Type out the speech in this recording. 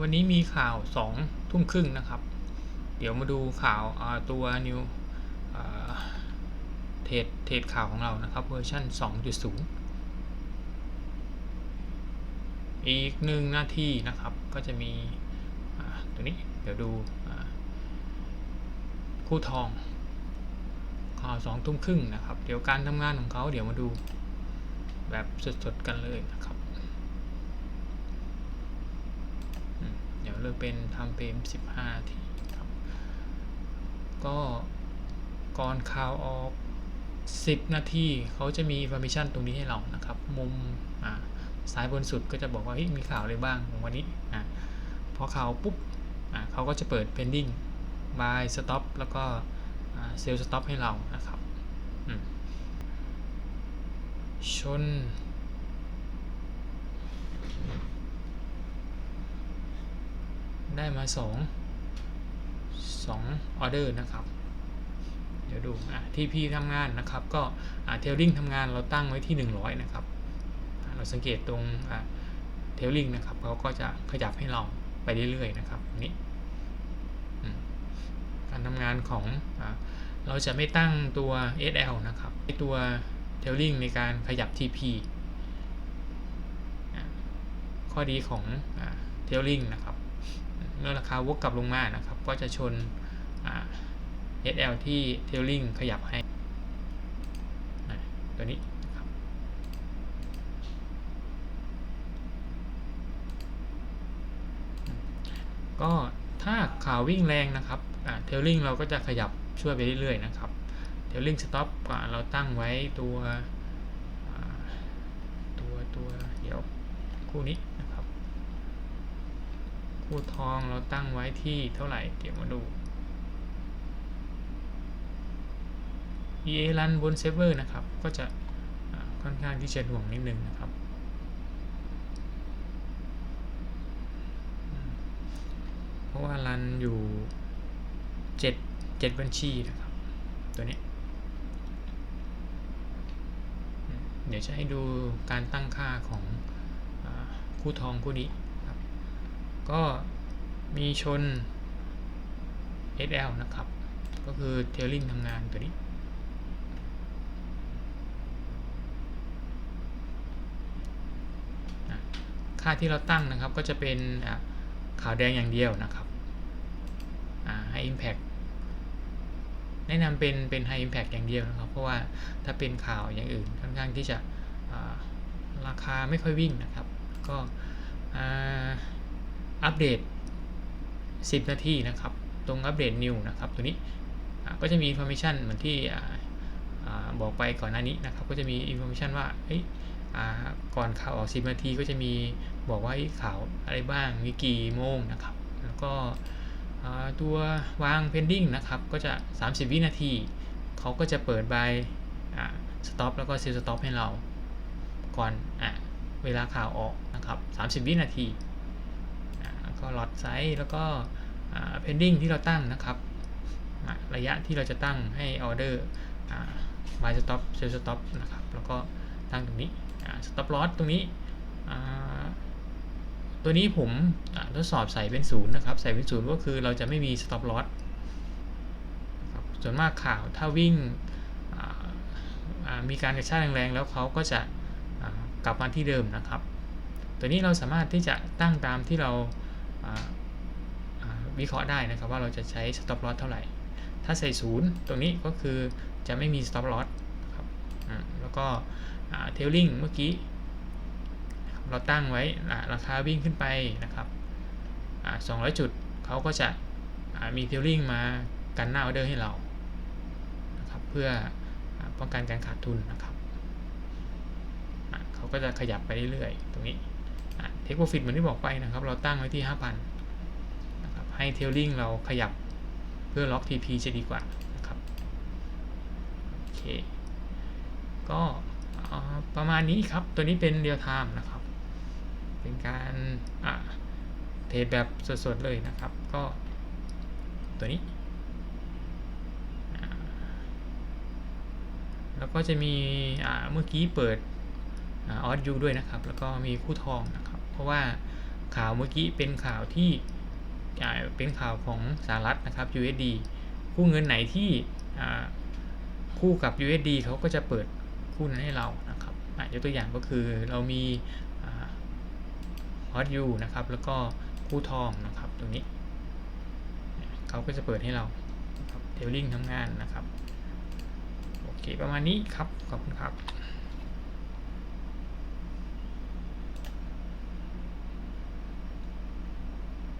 วันนี้มีข่าวสองทุ่มครึ่งนะครับ เดี๋ยวมาดูข่าวาตัว new อ่าเทรดเทรดข่าวของเรานะครับเวอร์ชัน2.0 อีกหนึ่งหน้าที่นะครับก็จะมีตัวนี้เดี๋ยวดูคู่ทองข่าวสองทุ่มครึ่งนะครับ เดี๋ยวการทำงานของเขาเดี๋ยวมาดูแบบสดๆกันเลยนะครับอื มเดี๋ยวเลือเป็นทำเฟรม15 ทีครับ ก็ก่อนข่าวออก 10 นาทีเขาจะมี information ตรงนี้ให้เรานะครับ มุมอ่าซ้ายบนสุดก็จะบอกว่าเฮ้ยมีข่าวอะไรบ้างของวันนี้อพอข่าวปุ๊บเขาก็จะเปิด pending buy stop แล้วก็ sell stop ให้เรานะครับชน ได้มาสองสองออเดอร์นะครับ เดี๋ยวดูอะที่พี่ทำงานนะครับ ก็อ่าเทลลิงทำงานเราตั้งไว้ที่ 100 นะครับ เราสังเกตตรงอ่าเทลลิงนะครับเขาก็จะขยับให้เราไปเรื่อยๆนะครับนี่การทำงานของอเราจะไม่ตั้งตัว SL นะครับตัวเทลลิงในการขยับ TP ข้อดีของเทลลิงนะครับ เมื่อราคาวกกลับลงมานะครับ ก็จะชนอ่า SL ที่เทลลิงขยับให้ตัวนี้ครับก็ถ้าข่าววิ่งแรงนะครับเทลลิงเราก็จะขยับช่วยไปเรื่อยๆนะครับเทลลิงสต็อปเราตั้งไว้ตัวตัวตัวเดี๋ยวคู่นี้นะครับ คู่ทองเราตั้งไว้ที่เท่าไหร่เดี๋ยวมาดู EA รันบนเซิร์ฟเวอร์นะครับ ก็จะค่อนข้างที่จะหน่วงนิดนึงนะครับ เพราะว่ารันอยู่ 7 7 บัญชีนะครับ ตัวนี้ เดี๋ยวจะให้ดูการตั้งค่าของอคู่ทองคู่นี้ครับ ก็ มีชน SL นะครับ ก็คือเทลลิงทำงานตัวนี้ ค่าที่เราตั้งนะครับก็จะเป็นอะขาวแดงอย่างเดียวนะครับให้ Impact แนะนำเป็นเป็น High Impact อย่างเดียวนะครับ เพราะว่าถ้าเป็นข่าวอย่างอื่นค่อนข้างที่จะราคาไม่ค่อยวิ่งนะครับ ก็อัปเดต 10 นาทีนะครับ ตรงอัปเดต New นะครับ ตัวนี้ก็จะมี Information เหมือนที่บอกไปก่อนหน้านี้นะครับ ก็จะมี Information ว่าเอ้ยก่อนข่าวออก 10 นาทีก็จะมีบอกว่าข่าวอะไรบ้าง มีกี่โมงนะครับ แล้วก็ตัววาง pending นะครับ ก็จะ 30 วินาที เขาก็จะเปิด by อ่า stop แล้วก็ sell stop ให้เรา ก่อนอเวลาข่าวออกนะครับ 30 วินาที อ่าแล้วก็ lot size แล้วก็ pending ที่เราตั้งนะครับ ระยะที่เราจะตั้งให้ order อ่า buy stop sell stop นะครับ แล้วก็ตั้งตรงนี้สต็อปลอสตรงนี้ ตัวนี้ผมทดสอบใส่เป็นศูนย์นะครับ ใส่เป็นศูนย์ก็คือเราจะไม่มีสต็อปลอสส่วนมากข่าวถ้าวิ่งมีการกระชากแรงๆ แล้วเขาก็จะกลับมาที่เดิมนะครับ ตัวนี้เราสามารถที่จะตั้งตามที่เรา วิเคราะห์ได้นะครับว่าเราจะใช้สต็อปลอสเท่าไหร่ ถ้าใส่ศูนย์ตรงนี้ก็คือจะไม่มีสต็อปลอสครับแล้วก็เทลลิงเมื่อกี้ เราตั้งไว้ราคาวิ่งขึ้นไปนะครับ200 จุดเขาก็จะมีเทลลิงมากันหน้าออเดอร์ให้เรานะครับเพื่ออป้องกันการขาดทุนนะครับเขาก็จะขยับไปเรื่อยๆ ตรงนี้ เทคโปรฟิตเหมือนที่บอกไปนะครับ เราตั้งไว้ที่ 5,000นะครับให้เทลลิงเราขยับเพื่อล็อก TP จะดีกว่านะครับโอเคก็ประมาณนี้ครับ ตัวนี้เป็นเรียลไทม์นะครับ เป็นการเทรดแบบสดๆเลยนะครับ ก็ตัวนี้ แล้วก็จะมีเมื่อกี้เปิด ออสยูด้วยนะครับ แล้วก็มีคู่ทองนะครับ เพราะว่าข่าวเมื่อกี้เป็นข่าวที่เป็นข่าวของสหรัฐนะครับ USD คู่เงินไหนที่คู่กับ USD เขาก็จะเปิดคู่นั้นให้เรานะครับยกตัวอย่างก็คือเรามีฮอตยูนะครับ แล้วก็คู่ทองนะครับตรงนี้เขาก็จะเปิดให้เราเทลลิงทำงานนะครับ โอเค ประมาณนี้ครับ ขอบคุณครับ